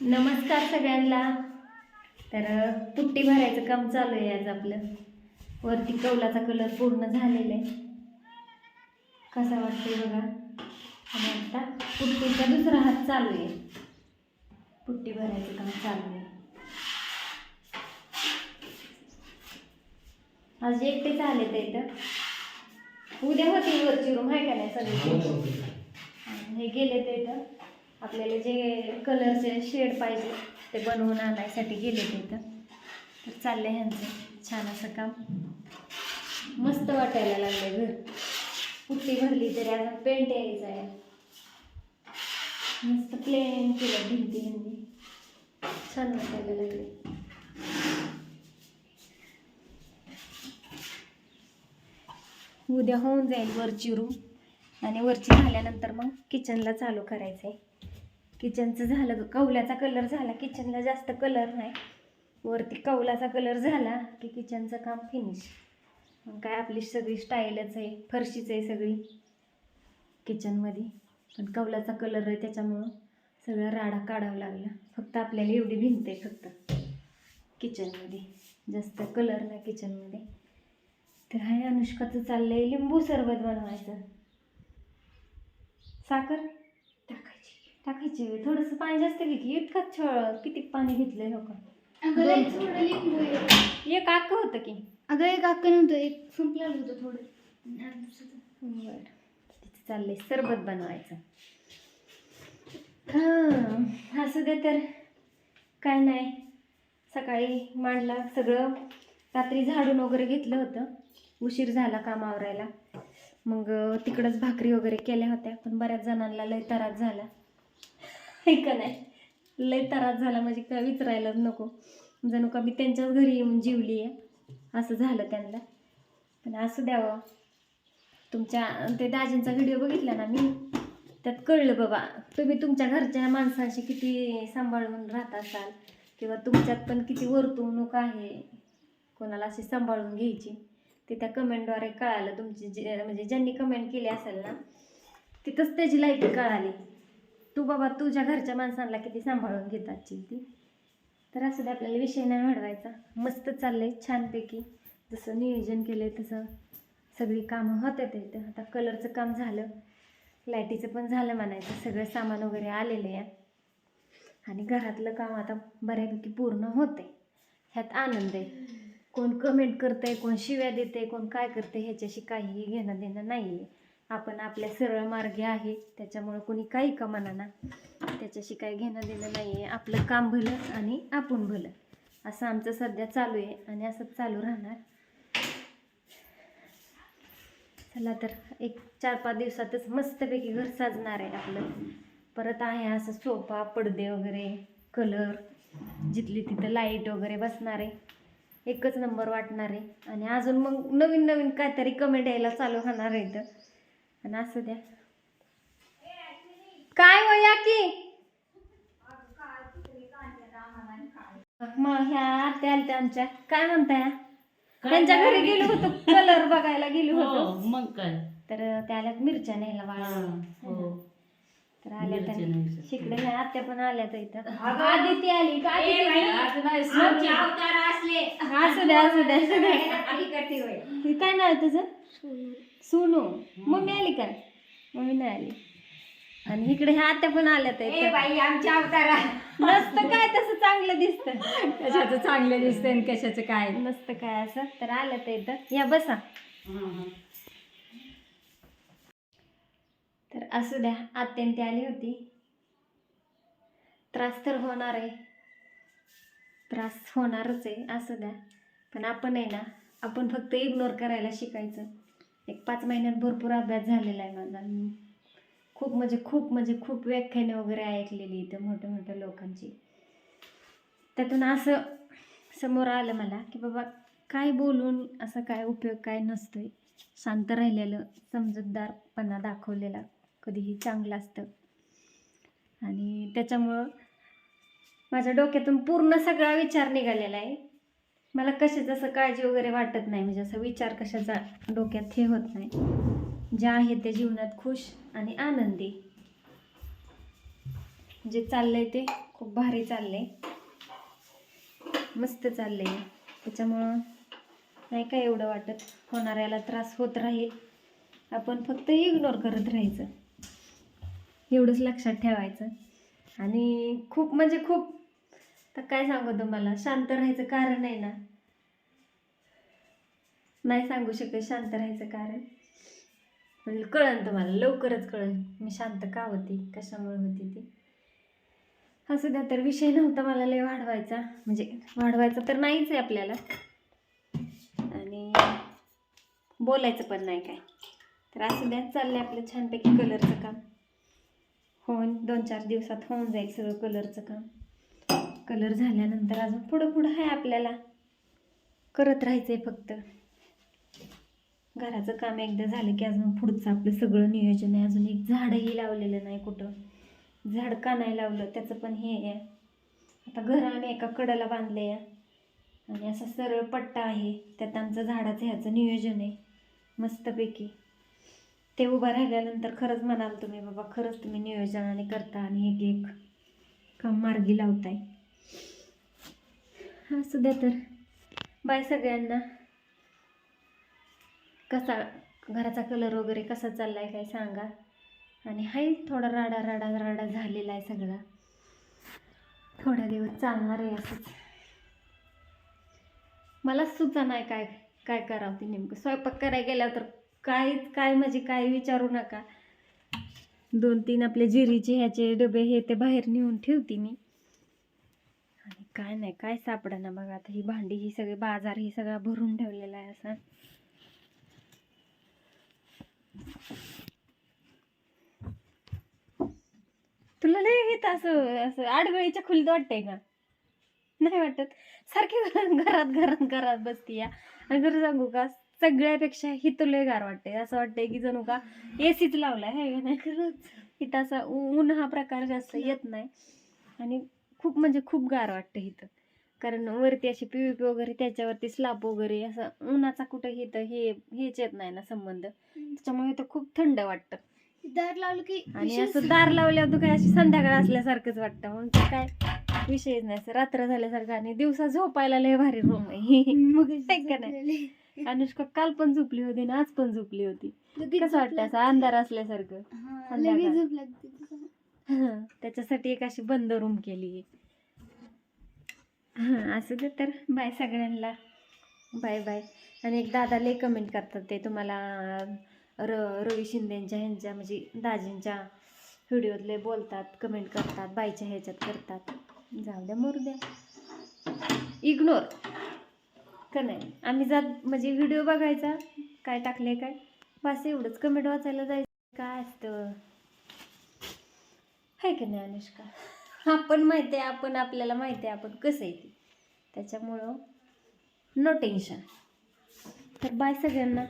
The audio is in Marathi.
नमस्कार सगळ्यांना. तर पुट्टी भरायचं काम चालू आहे आज आपलं. वरती कौलाचा कलर पूर्ण झालेला आहे. कसा वाटतोय बघा? आणि आता पुट्टीचा दुसरा हात चालू आहे. पुट्टी भरायचं काम चालू आहे. आज एकटेच आले ते इथं उद्या होती वरची रूम आहे का नाही सगळी? आणि हे गेले ते इथं आपल्याला जे कलरचे शेड पाहिजे ते बनवून आणायसाठी गेले ते तर तर चाललंय ह्यांचं छान असं काम. मस्त वाटायला लागलं घर. पुट्टी भरली तरी आता पेंट यायचं आहे. मस्त प्लेन केलं भिंती भिंती. छान वाटायला लागले उद्या होऊन जाईल वरची रूम आणि वरची झाल्यानंतर मग किचनला चालू करायचं आहे किचनचं झालं कौलाचा कलर झाला. किचनला जास्त कलर नाही. वरती कौलाचा कलर झाला की किचनचं काम फिनिश मग काय आपली सगळी स्टाईलच आहे फरशीच आहे सगळी. किचनमध्ये पण कौलाचा कलर आहे त्याच्यामुळं सगळं राडा काढावा लागला. फक्त आपल्याला एवढी भिंत आहे फक्त. किचनमध्ये जास्त कलर नाही किचनमध्ये तर हाय अनुष्काचं चाललं आहे लिंबू सरबत बनवायचं. साखर? टाकायची थोडंसं पाणी जास्त घे की इतकं छळ किती पाणी घेतलंय हो का? अगं लय थोडं लिंबू आहे. एक आक होतं की. अगं एक अक्क नव्हतं एक संपलेलं होतं थोडं. आणि दुसरं. बरं. चाललंय? सरबत बनवायचं. हां. असू दे तर. काय नाही. सकाळी मांडला सगळं. रात्री झाडून वगैरे घेतलं होतं. उशीर झाला काम आवरायला मग अं, तिकडंच भाकरी वगैरे केल्या होत्या. पण बऱ्याच जणांना लय त्रास झाला. ऐका का नाही? लय त्रास झाला म्हणजे काय विचारायलाच नको. जणू का मी त्यांच्याच घरी येऊन जीवली आहे. असं झालं त्यांना. पण असं द्यावं तुमच्या ते दाजींचा व्हिडिओ बघितला ना मी? त्यात कळलं बाबा तुम्ही तुमच्या घरच्या माणसांशी किती सांभाळून राहत असाल? किंवा तुमच्यात पण किती वर्तवणूक आहे? कोणाला अशी सांभाळून घ्यायची? ते त्या कमेंटद्वारे कळालं तुमची जे म्हणजे ज्यांनी कमेंट केली असेल ना तिथंच त्याची लाइट कळाली. तू बाबा तुझ्या घरच्या माणसांना किती सांभाळून घेतात ती? तर असं ते आपल्याला विषय नाही वाढवायचा. मस्त चाललंय छानपैकी. जसं नियोजन केलं आहे तसं सगळी कामं होतात इथं. आता कलरचं काम झालं. लाईटीचं पण झालं म्हणायचं. सगळं सामान वगैरे आलेलं आहे. आणि घरातलं काम आता बऱ्यापैकी पूर्ण होते ह्यात आनंद आहे. कोण कमेंट करतंय कोण शिव्या देते कोण काय करते ह्याच्याशी काहीही घेणं देणं नाही आहे आपण आपल्या सरळ मार्गे आहे. त्याच्यामुळं कोणी काही का ना त्याच्याशी काय घेणं देणं नाही आहे आपलं काम भलं आणि आपण भलं. असं आमचं सध्या चालू आहे आणि असंच चालू राहणार. चला तर एक चार पाच दिवसातच मस्तपैकी घर साजणार आहे आपलं. परत आहे असं सोफा पडदे वगैरे कलर. जिथली तिथं लाइट वगैरे बसणार आहे. एकच नंबर वाटणार आहे. आणि अजून मग नवीन नवीन काहीतरी कमेंट यायला चालू होणार आहे इथं. आणि असं द्या. काय हो या की? मग ह्या आत्या आलत्या आमच्या. काय म्हणताय? त्यांच्या घरी गेलो होतो. कलर बघायला गेलो होतो. हो मग काय? तर त्याला मिरच्या न्यायला हा, वाळा हो. तर आल्या न्यायच्या. शिकडे ह्या आत्या पण आल्या तर इथं आदिती आली. का आदिती? आज नाही आमचे सांग. असू द्या असू द्या हे काय नाव तुझं? सोनू मम्मी आली का? मम्मी नाही आली. आणि इकडे ह्या आत्या पण आल्या तर आमच्या अवतारा. नसतं काय तसं चांगलं दिसतं. कशाचं चांगलं दिसतंय आणि कशाचं काय? नसतं काय असं. तर आल्या तर इथं. या बसा. तर असू द्या आत्यान ती आली होती. त्रास तर होणार आहे. त्रास होणारच आहे असू द्या. पण आपण आहे ना आपण फक्त इग्नोर करायला शिकायचं. एक पाच महिन्यात भरपूर अभ्यास झालेला आहे माझा. खूप म्हणजे खूप म्हणजे खूप व्याख्याने वगैरे ऐकलेली इथं मोठ्या मोठ्या लोकांची. त्यातून असं समोर आलं मला की बाबा काय बोलून असं काय उपयोग काय नसतोय? शांत राहिलेलं समजूतदारपणा दाखवलेला कधीही चांगलं असतं. आणि त्याच्यामुळं माझ्या डोक्यातून पूर्ण सगळा विचार निघालेला आहे. मला कशाचं असं काळजी वगैरे वाटत नाही म्हणजे असा विचार कशाचा डोक्यात हे होत नाही. जे आहे ते जीवनात खुश आणि आनंदी. जे चाललंय ते खूप भारी चाललंय. मस्त चाललंय. त्याच्यामुळं नाही काय एवढं वाटत होणाऱ्याला त्रास होत राहील. आपण फक्त इग्नोर करत राहायचं. एवढंच लक्षात ठेवायचं. आणि खूप म्हणजे खूप काय सांगू तुम्हाला? शांत राहायचं कारण आहे ना. नाही सांगू शकत शांत राहायचं कारण. म्हणजे कळन तुम्हाला लवकरच कळन. मी शांत का होती? कशामुळे होती ती? हा सुद्धा तर विषय नव्हता मला लय वाढवायचा. म्हणजे वाढवायचा तर नाहीच आहे आपल्याला. आणि बोलायचं पण नाही काय. तर असू द्या चाललंय आपलं छानपैकी कलरचं काम. होऊन दोन चार दिवसात होऊन जाईल सगळं कलरचं काम. कलर झाल्यानंतर अजून पुढं पुढं आहे आपल्याला. करत राहायचं आहे फक्त. घराचं काम एकदा झालं की अजून पुढचं आपलं सगळं नियोजन आहे. अजून एक झाडही लावलेलं नाही कुठं. झाड का नाही लावलं त्याचं पण हे आहे. आता घर आम्ही एका कडाला बांधले आहे आणि असा सरळ पट्टा आहे. त्यात आमचं झाडाचं ह्याचं नियोजन आहे. मस्तपैकी. ते उभं राहिल्यानंतर खरंच म्हणाल तुम्ही बाबा खरंच तुम्ही नियोजनाने करता आणि एक एक काम मार्गी लावताय. असू द्या तर. बाय सगळ्यांना. कसा घराचा कलर वगैरे कसा चालला आहे काय सांगा. आणि हाय थोडा राडा राडा राडा झालेला आहे सगळा. थोडा दिवस चालणार आहे असंच. मला सुचा नाही काय काय करावं ते नेमकं. स्वयंपाक करायला गेल्यावर तर काय काय म्हणजे काय विचारू नका. दोन तीन आपले जिरीचे ह्याचे डबे हे ते बाहेर नेऊन ठेवते मी. काय नाही काय सापडा बघा आता. ही भांडी ही सगळी बाजार ही सगळा भरून ठेवलेला आहे असा. तुला नाही घेत असं असं आडगळीच्या खुलीत वाटतंय का? नाही वाटत. सारखी घरात घरात घरात बसती या. आणि खरं सांगू का सगळ्यापेक्षा ही तुला गार वाटते असं वाटतंय की जणू का एसीच लावलाय हे का नाही? खरंच. इथं असं ऊ- ऊन हा प्रकार जास्त येत नाही. आणि खूप म्हणजे खूप गार वाटतं इथं. कारण वरती अशी पी व्ही पी वगैरे त्याच्यावरती स्लाब वगैरे असं उन्हाचा कुठं इथं हे हेच येत नाही ना संबंध. त्याच्यामुळे इथं खूप थंड वाटतं. दार लावलं की आणि असं दार लावल्यावर तर काय अशी संध्याकाळ असल्यासारखंच वाटतं. म्हणून ते काय विषयच नाही. असं रात्र झाल्यासारखं आणि दिवसा झोपायला लय भारी रूम आहे. मग का नाही? अनुष्का काल पण झोपली होती ना आज पण झोपली होती. कसं वाटतं असं. अंधार असल्यासारखं? त्याच्यासाठी एक अशी बंद रूम केली. हां असं दे तर. बाय सगळ्यांना. Bye bye. आणि एक दादा लय कमेंट करतात ते तुम्हाला र रवी शिंदेंच्या ह्यांच्या म्हणजे दाजींच्या व्हिडिओतले बोलतात कमेंट करतात बाईच्या ह्याच्यात करतात. जाऊ द्या मरू द्या. इग्नोर का नाही? आम्ही जात म्हणजे व्हिडिओ बघायचा काय टाकले काय? बस एवढंच. कमेंट वाचायला जायचं. काय असतं? की नाही अनुष्का? आपण माहिती आहे आपण आपल्याला माहिती आहे आपण कसं आहे ती. त्याच्यामुळं नो टेन्शन तर बाय सगळ्यांना.